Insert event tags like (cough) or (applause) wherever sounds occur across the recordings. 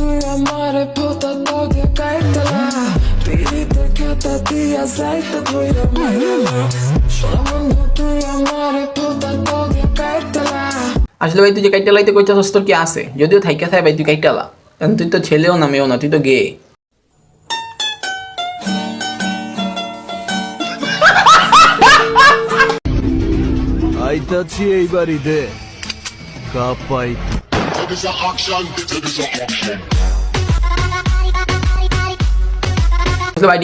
তুই আমারে ফোতা তোকে কাইতলা পিড়িতে খেতা দিয়া যাইতে কইরা মাইলা সোনা বন্ধু তুই আমারে ফোতা তোকে কাইতলা আসলে ভাই তুই যে কাইটা লাইতে কইতাছস তোর কি আছে? যদিও থাইকা থাই ভাই তুই কাইটা লা কারণ তুই তো ছেলেও না মেয়েও না তুই তো গে। আইতাছি এই বাড়িতে। Take us to auction,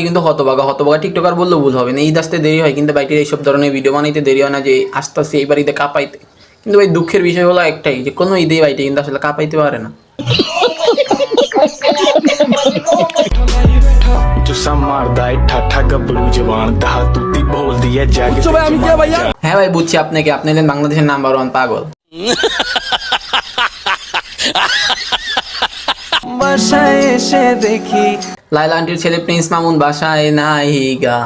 কিন্তু হতবাগা হতবাগা টিকটকার বললেও ভুল হবে না। ঈদ আসতে দেরি হয় কিন্তু বাইটির এইসব ধরনের ভিডিও বানাইতে দেরি হয় না যে আস্তে আস্তে এই বাড়িতে কাঁপাইতে। কিন্তু ভাই দুঃখের বিষয় হলো একটাই যে কোনো ঈদে বাইটি কিন্তু আসলে কাঁপাইতে পারে না। হ্যাঁ ভাই বুঝছি আপনাকে আপনি বাংলাদেশের নাম্বার ওয়ান পাগল। (laughs) বাসায় এসে দেখি। লাইলা আন্টির ছেলে প্রিন্স মামুন বাসায় নাই গা।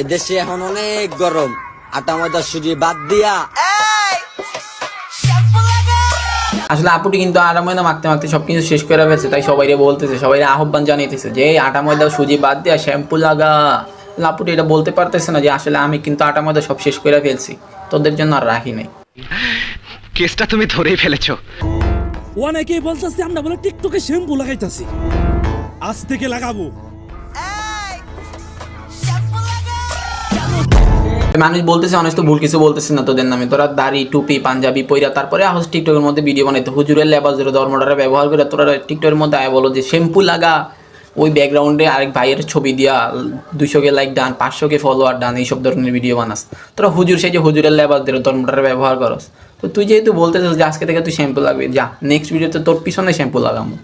এদেশে এখন অনেক গরম আটা ময়দা সুজি বাদ দিয়া। আসলে আপুটি কিন্তু আটা ময়দা মাখতে মাখতে সব কিছু শেষ করে ফেলছে তাই সবাই বলতেছে সবাই আহ্বান জানাইতেছে যে আটা ময়দা সুজি বাদ দিয়া শ্যাম্পু লাগা। আসলে আপুটি এটা বলতে পারতেছে না যে আসলে আমি কিন্তু আটা ময়দা সব শেষ করে ফেলছি। তোদের জন্য আর রাখি নাই। কেসটা তুমি ধরেই ফেলেছো। অনেকেই বলতেছে আমরা বলে টিকটকে শ্যাম্পু লাগাইতাছি। আজ থেকে লাগাবো। মানুষ বলতেছে অনেক তো ভুল কিছু বলতেছে না তোদের নামে। তোরা দাড়ি টুপি পাঞ্জাবি পইরা তারপরে আহস টিকটকের মধ্যে ভিডিও বানাইতে। হুজুরের লেবাস ধরে ধর্মটারা ব্যবহার করে তোরা টিকটকের মধ্যে আয় বলো যে শ্যাম্পু লাগা। ওই ব্যাকগ্রাউন্ডে আরেক ভাইয়ের ছবি দিয়া দুইশোকে লাইক ডান পাঁচশোকে ফলোয়ার ডান এইসব ধরনের ভিডিও বানাস। তোরা হুজুর সেই যে হুজুরের লেবাসদের ধর্মটার ব্যবহার করস। তো তুই যেহেতু বলতে চাস যে আজকে থেকে তুই শ্যাম্পু লাগবে, যা নেক্সট ভিডিওতে তোর পিছনে শ্যাম্পু লাগাবো